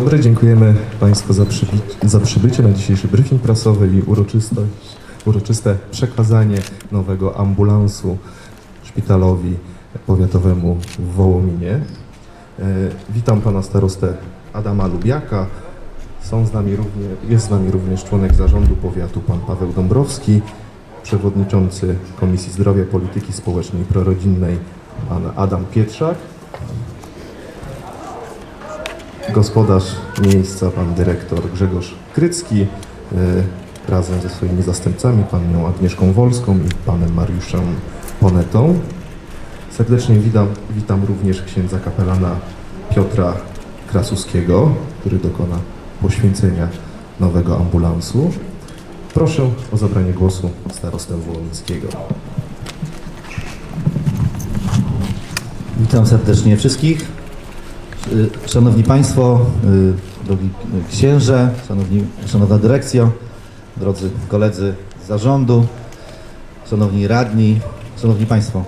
Dobry, dziękujemy Państwu za, przybi- za przybycie na dzisiejszy briefing prasowy i uroczystość, uroczyste przekazanie nowego ambulansu szpitalowi powiatowemu w Wołominie. E, Witam Pana starostę Adama Lubiaka. Są z nami również, jest z nami również członek zarządu powiatu Pan Paweł Dąbrowski, przewodniczący Komisji Zdrowia, Polityki Społecznej i Prorodzinnej Pan Adam Pietrzak gospodarz miejsca, pan dyrektor Grzegorz Krycki, y, razem ze swoimi zastępcami, panią Agnieszką Wolską i panem Mariuszem Ponetą. Serdecznie witam, witam również księdza kapelana Piotra Krasuskiego, który dokona poświęcenia nowego ambulansu. Proszę o zabranie głosu starostę Wołomińskiego. Witam serdecznie wszystkich. Y, Szanowni Państwo, y, drogi księże, szanowni, szanowna dyrekcjo, drodzy koledzy z zarządu, szanowni radni, szanowni Państwo.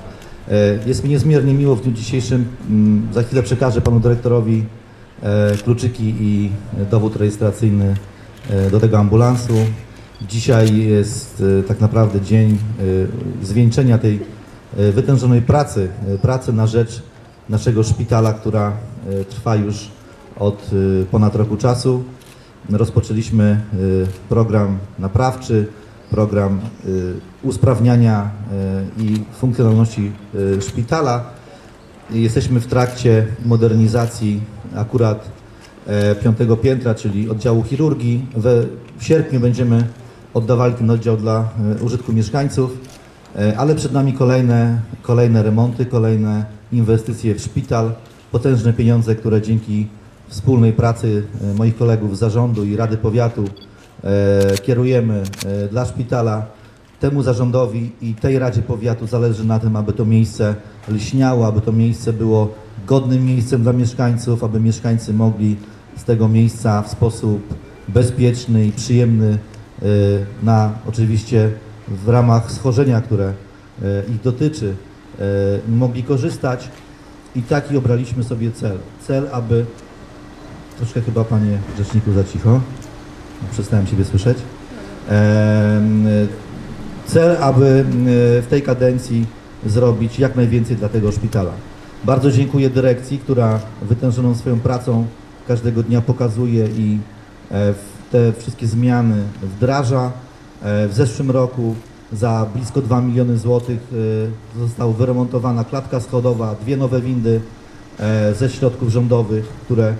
y, Jest mi niezmiernie miło w dniu dzisiejszym. mm, Za chwilę przekażę Panu Dyrektorowi kluczyki i dowód rejestracyjny do tego ambulansu. Dzisiaj jest tak naprawdę dzień zwieńczenia tej wytężonej pracy, pracy na rzecz naszego szpitala, która trwa już od e, ponad roku czasu. Rozpoczęliśmy e, program naprawczy, program usprawniania i funkcjonalności szpitala. Jesteśmy w trakcie modernizacji akurat e, piątego piętra, czyli oddziału chirurgii. W sierpniu będziemy oddawali ten oddział dla e, użytku mieszkańców, e, ale przed nami kolejne, kolejne remonty, kolejne inwestycje w szpital, potężne pieniądze, które dzięki wspólnej pracy e, moich kolegów z zarządu i Rady Powiatu e, kierujemy e, dla szpitala. Temu zarządowi i tej Radzie Powiatu zależy na tym, aby to miejsce lśniało, aby to miejsce było godnym miejscem dla mieszkańców, aby mieszkańcy mogli z tego miejsca w sposób bezpieczny i przyjemny na oczywiście w ramach schorzenia, które ich dotyczy, mogli korzystać. I taki obraliśmy sobie cel. Cel, aby troszkę chyba panie rzeczniku za cicho, przestałem siebie słyszeć. Cel, aby e, w tej kadencji zrobić jak najwięcej dla tego szpitala. Bardzo dziękuję dyrekcji, która wytężoną swoją pracą każdego dnia pokazuje i e, te wszystkie zmiany wdraża. E, W zeszłym roku za blisko 2 miliony złotych e, została wyremontowana klatka schodowa, dwie nowe windy e, ze środków rządowych, które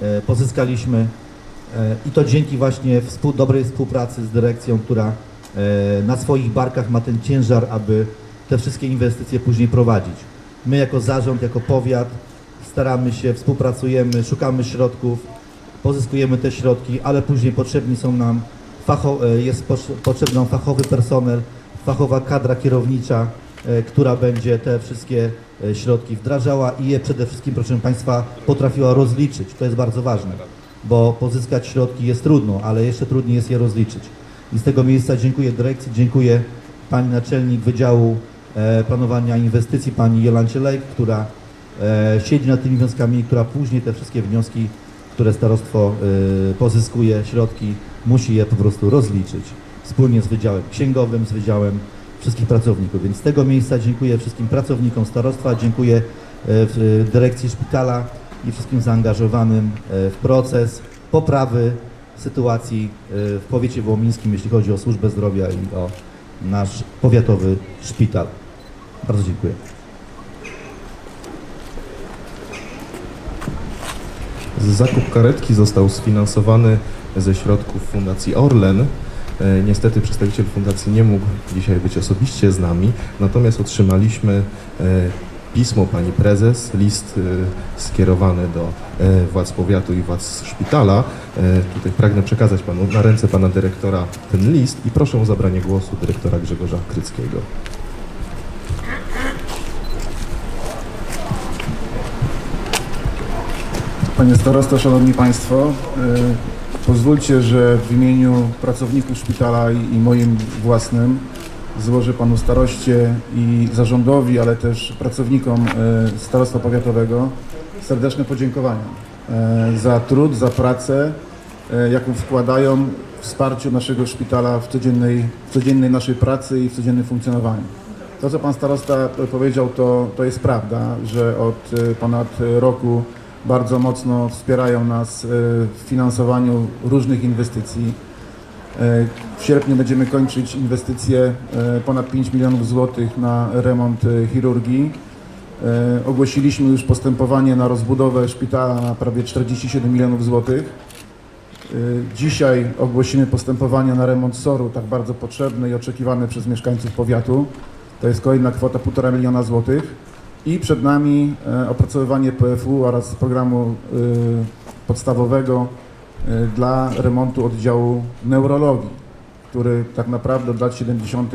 e, pozyskaliśmy. I to dzięki właśnie współ, dobrej współpracy z dyrekcją, która na swoich barkach ma ten ciężar, aby te wszystkie inwestycje później prowadzić. My jako zarząd, jako powiat staramy się, współpracujemy, szukamy środków, pozyskujemy te środki, ale później potrzebni są nam, facho, e, jest potrze- potrzebny fachowy personel, fachowa kadra kierownicza, e, która będzie te wszystkie e, środki wdrażała i je przede wszystkim, proszę Państwa, potrafiła rozliczyć. To jest bardzo ważne. bo pozyskać środki jest trudno, ale jeszcze trudniej jest je rozliczyć. I z tego miejsca dziękuję dyrekcji, dziękuję pani naczelnik Wydziału Planowania Inwestycji, pani Jolancie Lejk, która siedzi nad tymi wnioskami, która później te wszystkie wnioski, które starostwo pozyskuje, środki, musi je po prostu rozliczyć wspólnie z Wydziałem Księgowym, z Wydziałem wszystkich pracowników. Więc z tego miejsca dziękuję wszystkim pracownikom starostwa, dziękuję e, e, dyrekcji szpitala i wszystkim zaangażowanym e, w proces poprawy sytuacji w powiecie wołomińskim, jeśli chodzi o służbę zdrowia i o nasz powiatowy szpital. Bardzo dziękuję. Zakup karetki został sfinansowany ze środków Fundacji Orlen. E, Niestety przedstawiciel fundacji nie mógł dzisiaj być osobiście z nami, natomiast otrzymaliśmy e, pismo pani prezes, list e, skierowany do władz powiatu i władz szpitala. Tutaj pragnę przekazać panu na ręce pana dyrektora ten list i proszę o zabranie głosu dyrektora Grzegorza Kryckiego. Panie Starosto, Szanowni Państwo, pozwólcie, że w imieniu pracowników szpitala i, moim własnym złożę Panu Staroście i zarządowi, ale też pracownikom e, Starostwa Powiatowego serdeczne podziękowania e, za trud, za pracę, e, jaką wkładają w wsparciu naszego szpitala w codziennej, w codziennej naszej pracy i w codziennym funkcjonowaniu. To, co Pan Starosta powiedział, to, to jest prawda, że od ponad roku bardzo mocno wspierają nas e, w finansowaniu różnych inwestycji. E, W sierpniu będziemy kończyć inwestycje e, ponad 5 milionów złotych na remont chirurgii. Ogłosiliśmy już postępowanie na rozbudowę szpitala na prawie 47 milionów złotych. Dzisiaj ogłosimy postępowanie na remont SOR-u, tak bardzo potrzebny i oczekiwany przez mieszkańców powiatu. To jest kolejna kwota 1,5 miliona złotych. I przed nami e, opracowywanie PFU oraz programu e, podstawowego e, dla remontu oddziału neurologii, który tak naprawdę od lat 70.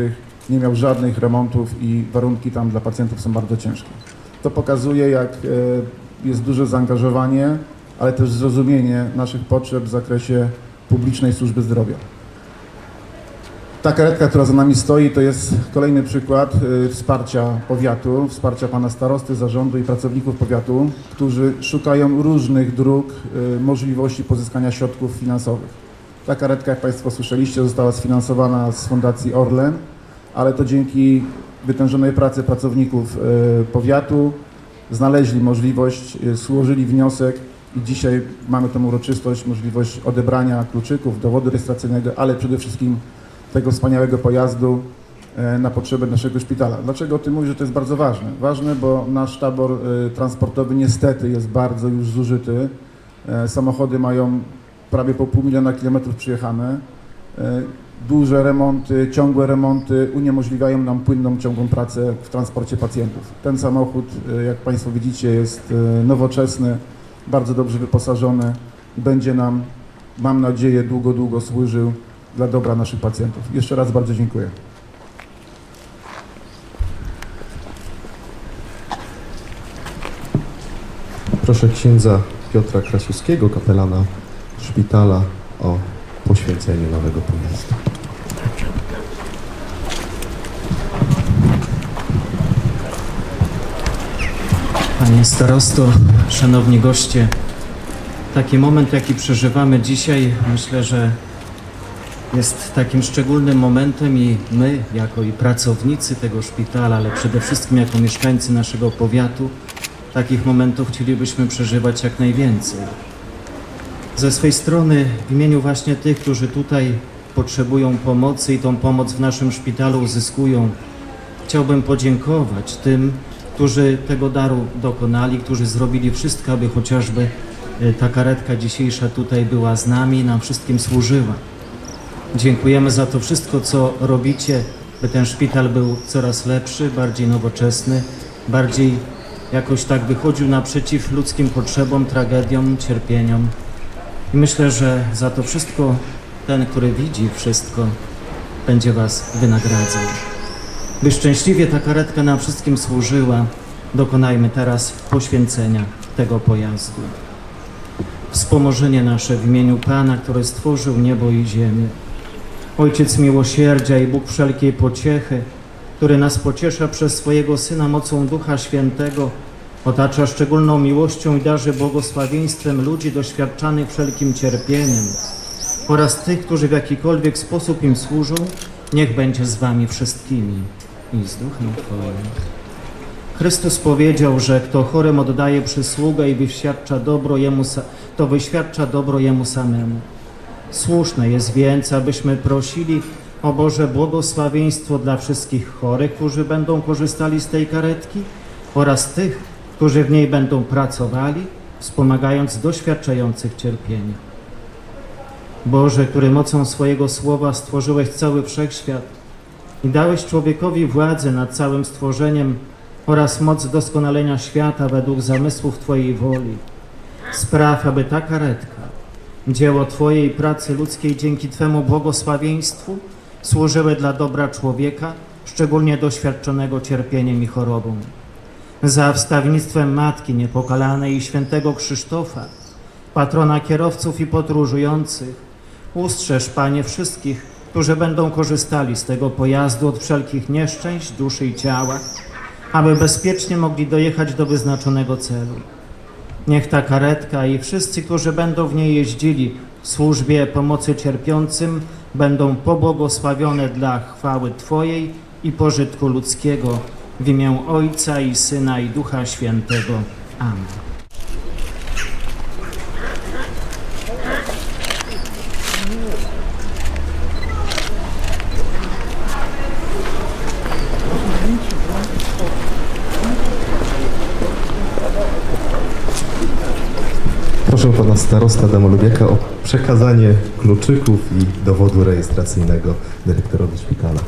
nie miał żadnych remontów i warunki tam dla pacjentów są bardzo ciężkie. To pokazuje, jak jest duże zaangażowanie, ale też zrozumienie naszych potrzeb w zakresie publicznej służby zdrowia. Ta karetka, która za nami stoi, to jest kolejny przykład y, wsparcia powiatu, wsparcia pana starosty, zarządu i pracowników powiatu, którzy szukają różnych dróg, y, możliwości pozyskania środków finansowych. Ta karetka, jak Państwo słyszeliście, została sfinansowana z Fundacji Orlen, ale to dzięki wytężonej pracy pracowników y, powiatu znaleźli możliwość, złożyli wniosek i dzisiaj mamy tę uroczystość, możliwość odebrania kluczyków, dowodu rejestracyjnego, ale przede wszystkim tego wspaniałego pojazdu e, na potrzeby naszego szpitala. Dlaczego o tym mówię, że to jest bardzo ważne? Ważne, bo nasz tabor e, transportowy niestety jest bardzo już zużyty. E, Samochody mają prawie po pół miliona kilometrów przyjechane. Duże remonty, ciągłe remonty uniemożliwiają nam płynną, ciągłą pracę w transporcie pacjentów. Ten samochód, jak Państwo widzicie, jest nowoczesny, bardzo dobrze wyposażony będzie nam, mam nadzieję, długo, długo służył dla dobra naszych pacjentów. Jeszcze raz bardzo dziękuję. Proszę księdza Piotra Krasiuskiego, kapelana szpitala o poświęcenie nowego pojazdu. Panie starosto, szanowni goście, taki moment, jaki przeżywamy dzisiaj, myślę, że jest takim szczególnym momentem i my, jako i pracownicy tego szpitala, ale przede wszystkim jako mieszkańcy naszego powiatu, takich momentów chcielibyśmy przeżywać jak najwięcej. Ze swej strony, w imieniu właśnie tych, którzy tutaj potrzebują pomocy i tą pomoc w naszym szpitalu uzyskują, chciałbym podziękować tym, którzy tego daru dokonali, którzy zrobili wszystko, aby chociażby e, ta karetka dzisiejsza tutaj była z nami i nam wszystkim służyła. Dziękujemy za to wszystko, co robicie, by ten szpital był coraz lepszy, bardziej nowoczesny, bardziej jakoś tak wychodził naprzeciw ludzkim potrzebom, tragediom, cierpieniom. I myślę, że za to wszystko ten, który widzi wszystko, będzie Was wynagradzał. By szczęśliwie ta karetka nam wszystkim służyła, dokonajmy teraz poświęcenia tego pojazdu. wspomożenie nasze w imieniu Pana, który stworzył niebo i ziemię. Ojciec miłosierdzia i Bóg wszelkiej pociechy, który nas pociesza przez swojego Syna mocą Ducha Świętego, otacza szczególną miłością i darzy błogosławieństwem ludzi doświadczanych wszelkim cierpieniem oraz tych, którzy w jakikolwiek sposób im służą, niech będzie z wami wszystkimi i z Duchem Twoim. Chrystus powiedział, że kto chorym oddaje przysługę i wyświadcza dobro jemu, to wyświadcza dobro jemu samemu. Słuszne jest więc, abyśmy prosili o Boże błogosławieństwo dla wszystkich chorych, którzy będą korzystali z tej karetki oraz tych, którzy w niej będą pracowali, wspomagając doświadczających cierpienia. Boże, który mocą swojego słowa stworzyłeś cały wszechświat i dałeś człowiekowi władzę nad całym stworzeniem oraz moc doskonalenia świata według zamysłów Twojej woli. Spraw, aby ta karetka, dzieło Twojej pracy ludzkiej dzięki Twemu błogosławieństwu, służyły dla dobra człowieka, szczególnie doświadczonego cierpieniem i chorobą. Za wstawnictwem Matki Niepokalanej i świętego Krzysztofa, patrona kierowców i podróżujących, ustrzeż, Panie, wszystkich, którzy będą korzystali z tego pojazdu od wszelkich nieszczęść duszy i ciała, aby bezpiecznie mogli dojechać do wyznaczonego celu. Niech ta karetka i wszyscy, którzy będą w niej jeździli w służbie pomocy cierpiącym, będą pobłogosławione dla chwały Twojej i pożytku ludzkiego w imię Ojca i Syna i Ducha Świętego. Amen. Proszę pana starosta Damolubiaka o przekazanie kluczyków i dowodu rejestracyjnego dyrektorowi szpitala.